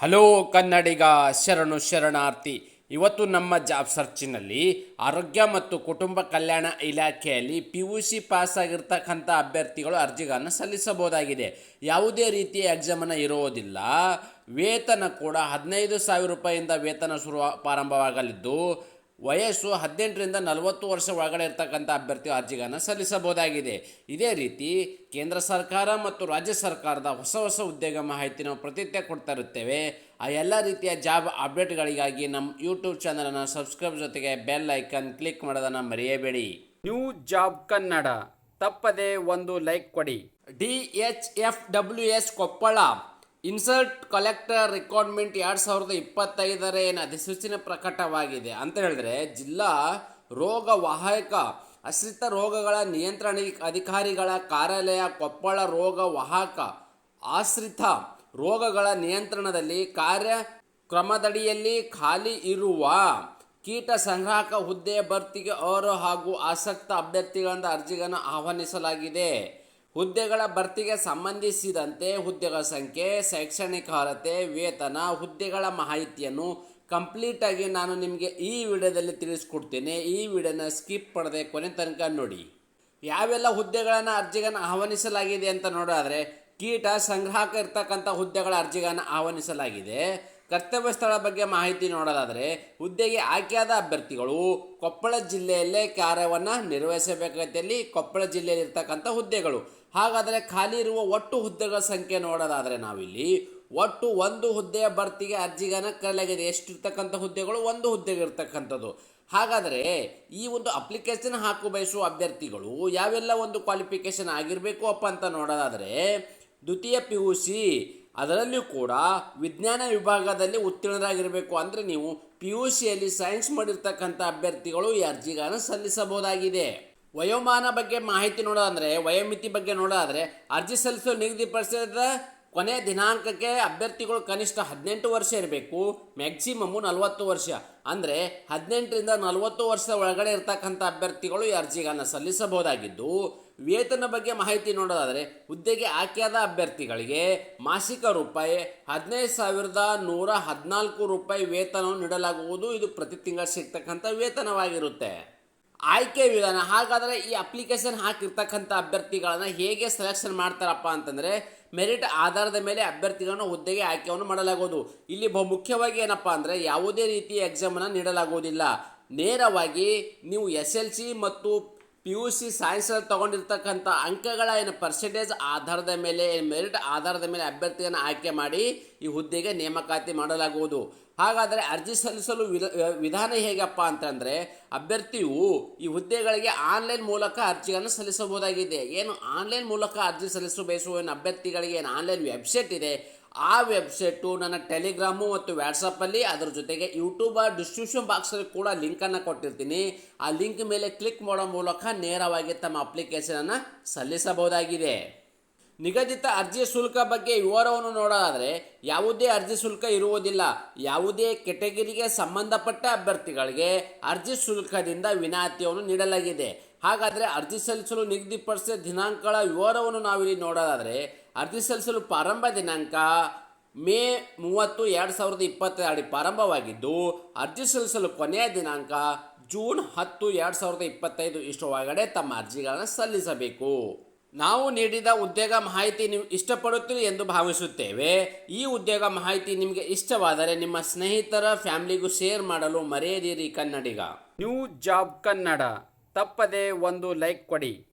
Hello ಕನ್ನಡಿಗ ಶರಣು ಶರಣಾರ್ಥಿ. ಇವತ್ತು ನಮ್ಮ ಜಾಬ್ ಸರ್ಚಿನಲ್ಲಿ ಆರೋಗ್ಯ ಮತ್ತು ಕುಟುಂಬ ಕಲ್ಯಾಣ ಇಲಾಖೆಯಲ್ಲಿ ಪಿ ಯು ಸಿ ಪಾಸ್ ಆಗಿರ್ತಕ್ಕಂಥ ಅಭ್ಯರ್ಥಿಗಳು ಅರ್ಜಿಗಳನ್ನು ಸಲ್ಲಿಸಬಹುದಾಗಿದೆ. ಯಾವುದೇ ರೀತಿಯ ಎಕ್ಸಾಮನ್ನು ಇರುವುದಿಲ್ಲ. ವೇತನ ಕೂಡ ಹದಿನೈದು ಸಾವಿರ ರೂಪಾಯಿಯಿಂದ ವೇತನ ಶುರು ಪ್ರಾರಂಭವಾಗಲಿದ್ದು ವಯಸ್ಸು ಹದಿನೆಂಟರಿಂದ ನಲವತ್ತು ವರ್ಷ ಒಳಗಡೆ ಇರ್ತಕ್ಕಂಥ ಅಭ್ಯರ್ಥಿ ಅರ್ಜಿಗಳನ್ನು ಸಲ್ಲಿಸಬಹುದಾಗಿದೆ. ಇದೇ ರೀತಿ ಕೇಂದ್ರ ಸರ್ಕಾರ ಮತ್ತು ರಾಜ್ಯ ಸರ್ಕಾರದ ಹೊಸ ಹೊಸ ಉದ್ಯೋಗ ಮಾಹಿತಿ ನಾವು ಪ್ರತಿನಿತ್ಯ ಕೊಡ್ತಾ ಇರುತ್ತೇವೆ. ಆ ಎಲ್ಲ ರೀತಿಯ ಜಾಬ್ ಅಪ್ಡೇಟ್ಗಳಿಗಾಗಿ ನಮ್ಮ ಯೂಟ್ಯೂಬ್ ಚಾನಲನ್ನು ಸಬ್ಸ್ಕ್ರೈಬ್ ಜೊತೆಗೆ ಬೆಲ್ ಐಕನ್ ಕ್ಲಿಕ್ ಮಾಡೋದನ್ನು ಮರೆಯಬೇಡಿ. ನ್ಯೂ ಜಾಬ್ ಕನ್ನಡ ತಪ್ಪದೆ ಒಂದು ಲೈಕ್ ಕೊಡಿ. D H F W S Koppal. Insert collector requirement ಎರಡು ಸಾವಿರದ ಇಪ್ಪತ್ತೈದರ ಏನು ಅಧಿಸೂಚನೆ ಪ್ರಕಟವಾಗಿದೆ ಅಂತ ಹೇಳಿದ್ರೆ, ಜಿಲ್ಲಾ ರೋಗ ವಾಹಕ ಆಶ್ರಿತ ರೋಗಗಳ ನಿಯಂತ್ರಣ ಅಧಿಕಾರಿಗಳ ಕಾರ್ಯಾಲಯ ಕೊಪ್ಪಳ ರೋಗ ವಾಹಕ ಆಶ್ರಿತ ರೋಗಗಳ ನಿಯಂತ್ರಣದಲ್ಲಿ ಕಾರ್ಯಕ್ರಮದಡಿಯಲ್ಲಿ ಖಾಲಿ ಇರುವ ಕೀಟ ಸಂಗ್ರಾಹಕ ಹುದ್ದೆಯ ಭರ್ತಿಗೆ ಅವರು ಹಾಗೂ ಆಸಕ್ತ ಅಭ್ಯರ್ಥಿಗಳಿಂದ ಅರ್ಜಿಗಳನ್ನು ಆಹ್ವಾನಿಸಲಾಗಿದೆ. ಹುದ್ದೆಗಳ ಭರ್ತಿಗೆ ಸಂಬಂಧಿಸಿದಂತೆ ಹುದ್ದೆಗಳ ಸಂಖ್ಯೆ, ಶೈಕ್ಷಣಿಕ ಅರ್ಹತೆ, ವೇತನ, ಹುದ್ದೆಗಳ ಮಾಹಿತಿಯನ್ನು ಕಂಪ್ಲೀಟಾಗಿ ನಾನು ನಿಮಗೆ ಈ ವಿಡಿಯೋದಲ್ಲಿ ತಿಳಿಸ್ಕೊಡ್ತೇನೆ. ಈ ವಿಡಿಯೋನ ಸ್ಕಿಪ್ ಮಾಡದೆ ಕೊನೆ ತನಕ ನೋಡಿ. ಯಾವೆಲ್ಲ ಹುದ್ದೆಗಳನ್ನು ಅರ್ಜಿಗಳನ್ನು ಆಹ್ವಾನಿಸಲಾಗಿದೆ ಅಂತ ನೋಡೋದಾದರೆ ಕೀಟ ಸಂಗ್ರಾಹಕ ಇರ್ತಕ್ಕಂಥ ಹುದ್ದೆಗಳ ಅರ್ಜಿಗಳನ್ನು ಆಹ್ವಾನಿಸಲಾಗಿದೆ. ಕರ್ತವ್ಯ ಸ್ಥಳ ಬಗ್ಗೆ ಮಾಹಿತಿ ನೋಡೋದಾದರೆ, ಹುದ್ದೆಗೆ ಆಯ್ಕೆಯಾದ ಅಭ್ಯರ್ಥಿಗಳು ಕೊಪ್ಪಳ ಜಿಲ್ಲೆಯಲ್ಲೇ ಕಾರ್ಯವನ್ನು ನಿರ್ವಹಿಸಬೇಕಾದಲ್ಲಿ ಕೊಪ್ಪಳ ಜಿಲ್ಲೆಯಲ್ಲಿ ಇರ್ತಕ್ಕಂಥ ಹುದ್ದೆಗಳು. ಹಾಗಾದರೆ ಖಾಲಿ ಇರುವ ಒಟ್ಟು ಹುದ್ದೆಗಳ ಸಂಖ್ಯೆ ನೋಡೋದಾದರೆ ನಾವಿಲ್ಲಿ ಒಟ್ಟು ಒಂದು ಹುದ್ದೆಯ ಭರ್ತಿಗೆ ಅರ್ಜಿಗಾನ ಕರೆಯಲಾಗಿದೆ ಎಷ್ಟಿರ್ತಕ್ಕಂಥ ಹುದ್ದೆಗಳು? ಒಂದು ಹುದ್ದೆಗೆ ಇರ್ತಕ್ಕಂಥದ್ದು ಹಾಗಾದರೆ ಈ ಒಂದು ಅಪ್ಲಿಕೇಶನ್ ಹಾಕು ಬಯಸುವ ಅಭ್ಯರ್ಥಿಗಳು ಯಾವೆಲ್ಲ ಒಂದು ಕ್ವಾಲಿಫಿಕೇಷನ್ ಆಗಿರಬೇಕು ಅಪ್ಪ ಅಂತ ನೋಡೋದಾದರೆ ದ್ವಿತೀಯ ಪಿ ಯು ಸಿ ಅದರಲ್ಲಿಯೂ ಕೂಡ ವಿಜ್ಞಾನ ವಿಭಾಗದಲ್ಲಿ ಉತ್ತೀರ್ಣರಾಗಿರಬೇಕು ಅಂದರೆ ನೀವು ಪಿ ಯು ಸಿಯಲ್ಲಿ ಸೈನ್ಸ್ ಮಾಡಿರ್ತಕ್ಕಂಥ ಅಭ್ಯರ್ಥಿಗಳು ಈ ಅರ್ಜಿಗಳನ್ನು ಸಲ್ಲಿಸಬಹುದಾಗಿದೆ. ವಯೋಮಾನ ಬಗ್ಗೆ ಮಾಹಿತಿ ನೋಡೋದಂದರೆ, ವಯೋಮಿತಿ ಬಗ್ಗೆ ನೋಡೋದಾದರೆ, ಅರ್ಜಿ ಸಲ್ಲಿಸಲು ನಿಗದಿಪಡಿಸಿದ ಕೊನೆ ದಿನಾಂಕಕ್ಕೆ ಅಭ್ಯರ್ಥಿಗಳು ಕನಿಷ್ಠ ಹದಿನೆಂಟು ವರ್ಷ ಇರಬೇಕು ಮ್ಯಾಕ್ಸಿಮಮ್ಮು ನಲವತ್ತು ವರ್ಷ. ಅಂದರೆ ಹದಿನೆಂಟರಿಂದ ನಲವತ್ತು ವರ್ಷದ ಒಳಗಡೆ ಇರ್ತಕ್ಕಂಥ ಅಭ್ಯರ್ಥಿಗಳು ಈ ಅರ್ಜಿಗಳನ್ನು ಸಲ್ಲಿಸಬಹುದಾಗಿದ್ದು, ವೇತನ ಬಗ್ಗೆ ಮಾಹಿತಿ ನೋಡೋದಾದರೆ, ಹುದ್ದೆಗೆ ಆಯ್ಕೆಯಾದ ಅಭ್ಯರ್ಥಿಗಳಿಗೆ ಮಾಸಿಕ ರೂಪಾಯಿ ಹದಿನೈದು ಸಾವಿರದ ನೂರ ಹದಿನಾಲ್ಕು ರೂಪಾಯಿ ವೇತನವನ್ನು ನೀಡಲಾಗುವುದು. ಇದು ಪ್ರತಿ ತಿಂಗಳು ಸಿಗ್ತಕ್ಕಂಥ ವೇತನವಾಗಿರುತ್ತೆ. ಆಯ್ಕೆ ವಿಧಾನ, ಹಾಗಾದರೆ ಈ ಅಪ್ಲಿಕೇಶನ್ ಹಾಕಿರ್ತಕ್ಕಂಥ ಅಭ್ಯರ್ಥಿಗಳನ್ನು ಹೇಗೆ ಸೆಲೆಕ್ಷನ್ ಮಾಡ್ತಾರಪ್ಪ ಅಂತಂದರೆ ಮೆರಿಟ್ ಆಧಾರದ ಮೇಲೆ ಅಭ್ಯರ್ಥಿಗಳನ್ನು ಹುದ್ದೆಗೆ ಆಯ್ಕೆಯನ್ನು ಮಾಡಲಾಗುವುದು. ಇಲ್ಲಿ ಬಹು ಮುಖ್ಯವಾಗಿ ಏನಪ್ಪ ಅಂದರೆ ಯಾವುದೇ ರೀತಿಯ ಎಕ್ಸಾಮನ್ನು ನೀಡಲಾಗುವುದಿಲ್ಲ. ನೇರವಾಗಿ ನೀವು ಎಸ್ ಎಲ್ ಸಿ ಮತ್ತು ಪಿ ಯು ಸಿ ಸೈನ್ಸಲ್ಲಿ ತೊಗೊಂಡಿರ್ತಕ್ಕಂಥ ಅಂಕಗಳ ಏನು ಪರ್ಸೆಂಟೇಜ್ ಆಧಾರದ ಮೇಲೆ ಮೆರಿಟ್ ಆಧಾರದ ಮೇಲೆ ಅಭ್ಯರ್ಥಿಯನ್ನು ಆಯ್ಕೆ ಮಾಡಿ ಈ ಹುದ್ದೆಗೆ ನೇಮಕಾತಿ ಮಾಡಲಾಗುವುದು. ಹಾಗಾದರೆ ಅರ್ಜಿ ಸಲ್ಲಿಸಲು ವಿಧ, ವಿಧಾನ ಹೇಗಪ್ಪ ಅಂತಂದರೆ ಅಭ್ಯರ್ಥಿಯು ಈ ಹುದ್ದೆಗಳಿಗೆ ಆನ್ಲೈನ್ ಮೂಲಕ ಅರ್ಜಿಯನ್ನು ಸಲ್ಲಿಸಬಹುದಾಗಿದೆ. ಏನು ಆನ್ಲೈನ್ ಮೂಲಕ ಅರ್ಜಿ ಸಲ್ಲಿಸಲು ಬಯಸುವ ಏನು ಅಭ್ಯರ್ಥಿಗಳಿಗೆ ಏನು ಆನ್ಲೈನ್ ವೆಬ್ಸೈಟ್ ಇದೆ? ಆ ವೆಬ್ಸೈಟು ನನ್ನ ಟೆಲಿಗ್ರಾಮು ಮತ್ತು ವ್ಯಾಟ್ಸಪ್ಪಲ್ಲಿ ಅದರ ಜೊತೆಗೆ ಯೂಟ್ಯೂಬ್ ಡಿಸ್ಕ್ರಿಪ್ಷನ್ ಬಾಕ್ಸಲ್ಲಿ ಕೂಡ ಲಿಂಕನ್ನು ಕೊಟ್ಟಿರ್ತೀನಿ. ಆ ಲಿಂಕ್ ಮೇಲೆ ಕ್ಲಿಕ್ ಮಾಡೋ ಮೂಲಕ ನೇರವಾಗಿ ತಮ್ಮ ಅಪ್ಲಿಕೇಶನನ್ನು ಸಲ್ಲಿಸಬಹುದಾಗಿದೆ. ನಿಗದಿತ ಅರ್ಜಿ ಶುಲ್ಕ ಬಗ್ಗೆ ವಿವರವನ್ನು ನೋಡೋದಾದರೆ ಯಾವುದೇ ಅರ್ಜಿ ಶುಲ್ಕ ಇರುವುದಿಲ್ಲ. ಯಾವುದೇ ಕೆಟಗರಿಗೆ ಸಂಬಂಧಪಟ್ಟ ಅಭ್ಯರ್ಥಿಗಳಿಗೆ ಅರ್ಜಿ ಶುಲ್ಕದಿಂದ ವಿನಾಯಿತಿಯನ್ನು ನೀಡಲಾಗಿದೆ. ಹಾಗಾದರೆ ಅರ್ಜಿ ಸಲ್ಲಿಸಲು ನಿಗದಿಪಡಿಸಿದ ದಿನಾಂಕಗಳ ವಿವರವನ್ನು ನಾವಿಲ್ಲಿ ನೋಡೋದಾದರೆ ಅರ್ಜಿ ಸಲ್ಲಿಸಲು ಪ್ರಾರಂಭ ದಿನಾಂಕ ಮೇ ಮೂವತ್ತು ಎರಡು ಸಾವಿರದ ಇಪ್ಪತ್ತೆರಡು ಪ್ರಾರಂಭವಾಗಿದ್ದು, ಅರ್ಜಿ ಸಲ್ಲಿಸಲು ಕೊನೆಯ ದಿನಾಂಕ ಜೂನ್ ಹತ್ತು ಎರಡು ಸಾವಿರದ ಇಪ್ಪತ್ತೈದು. ಇಷ್ಟು ಒಳಗಡೆ ತಮ್ಮ ಅರ್ಜಿಗಳನ್ನು ಸಲ್ಲಿಸಬೇಕು. ನಾವು ನೀಡಿದ ಉದ್ಯೋಗ ಮಾಹಿತಿ ನೀವು ಇಷ್ಟಪಡುತ್ತೀರಿ ಎಂದು ಭಾವಿಸುತ್ತೇವೆ. ಈ ಉದ್ಯೋಗ ಮಾಹಿತಿ ನಿಮಗೆ ಇಷ್ಟವಾದರೆ ನಿಮ್ಮ ಸ್ನೇಹಿತರ ಫ್ಯಾಮಿಲಿಗೂ ಶೇರ್ ಮಾಡಲು ಮರೆಯದಿರಿ ಕನ್ನಡಿಗ. New job Kannada. ತಪ್ಪದೆ ಒಂದು ಲೈಕ್ ಕೊಡಿ.